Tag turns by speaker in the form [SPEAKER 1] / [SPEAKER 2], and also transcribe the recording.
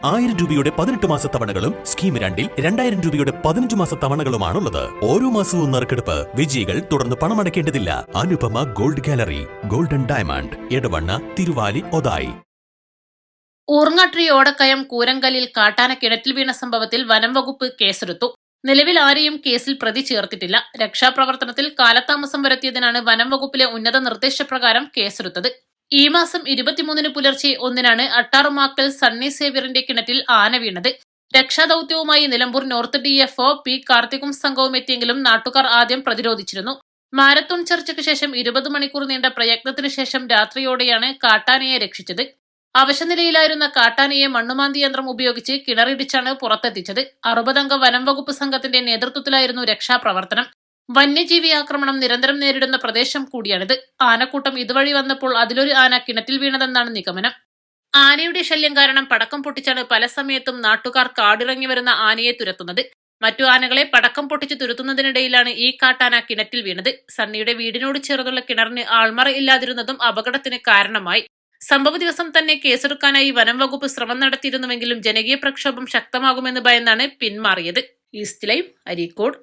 [SPEAKER 1] ആയിരം രൂപയുടെ പതിനെട്ട് മാസ തവണകളും സ്കീം രണ്ടിൽ രണ്ടായിരം രൂപയുടെ പതിനഞ്ച് മാസ തവണകളുമാണുള്ളത്. ഓരോ മാസവും നറുക്കെടുപ്പ് വിജയികൾ തുടർന്ന് പണമടയ്ക്കേണ്ടതില്ല. Anupama gold gallery golden diamond Edavanna Thiruvali Othayi.
[SPEAKER 2] Oorngattiri Odakkayam കൂരങ്കലിൽ കാട്ടാന കിണറ്റിൽ വീണ സംഭവത്തിൽ വനം വകുപ്പ് കേസെടുത്തു. നിലവിൽ ആരെയും കേസിൽ പ്രതി ചേർത്തിട്ടില്ല. രക്ഷാപ്രവർത്തനത്തിൽ കാലതാമസം വരുത്തിയതിനാണ് വനം വകുപ്പിലെ ഉന്നത നിർദ്ദേശപ്രകാരം കേസെടുത്തത്. ഈ മാസം ഇരുപത്തിമൂന്നിന് പുലർച്ചെ ഒന്നിനാണ് അട്ടാറുമാക്കൽ സണ്ണി സേവ്യറിന്റെ കിണറ്റിൽ ആന വീണത്. രക്ഷാദൌത്യവുമായി Nilambur north D F O P കാർത്തികും സംഘവും എത്തിയെങ്കിലും നാട്ടുകാർ ആദ്യം പ്രതിരോധിച്ചിരുന്നു. മാരത്തോൺ ചർച്ചയ്ക്ക് ശേഷം ഇരുപത് മണിക്കൂർ നീണ്ട പ്രയത്നത്തിനു ശേഷം രാത്രിയോടെയാണ് കാട്ടാനയെ രക്ഷിച്ചത്. അവശനിലയിലായിരുന്ന കാട്ടാനയെ മണ്ണുമാന്തി യന്ത്രം ഉപയോഗിച്ച് കിണറിടിച്ചാണ് പുറത്തെത്തിച്ചത്. അറുപതംഗ വനം വകുപ്പ് സംഘത്തിന്റെ നേതൃത്വത്തിലായിരുന്നു രക്ഷാപ്രവർത്തനം. വന്യജീവി ആക്രമണം നിരന്തരം നേരിടുന്ന പ്രദേശം കൂടിയാണിത്. ആനക്കൂട്ടം ഇതുവഴി വന്നപ്പോൾ അതിലൊരു ആന കിണറ്റിൽ വീണതെന്നാണ് നിഗമനം. ആനയുടെ ശല്യം കാരണം പടക്കം പൊട്ടിച്ചാണ് പല സമയത്തും നാട്ടുകാർ കാടിറങ്ങി വരുന്ന ആനയെ തുരത്തുന്നത്. മറ്റു ആനകളെ പടക്കം പൊട്ടിച്ച് തുരത്തുന്നതിനിടയിലാണ് ഈ കാട്ടാന കിണറ്റിൽ വീണത്. സണ്ണിയുടെ വീടിനോട് ചേർന്നുള്ള കിണറിന് ആൾമറ ഇല്ലാതിരുന്നതും അപകടത്തിന് കാരണമായി. സംഭവ ദിവസം തന്നെ കേസെടുക്കാനായി വനം വകുപ്പ് ശ്രമം നടത്തിയിരുന്നുവെങ്കിലും ജനകീയ പ്രക്ഷോഭം ശക്തമാകുമെന്ന് ഭയന്നാണ് പിന്മാറിയത്. East live Areekode.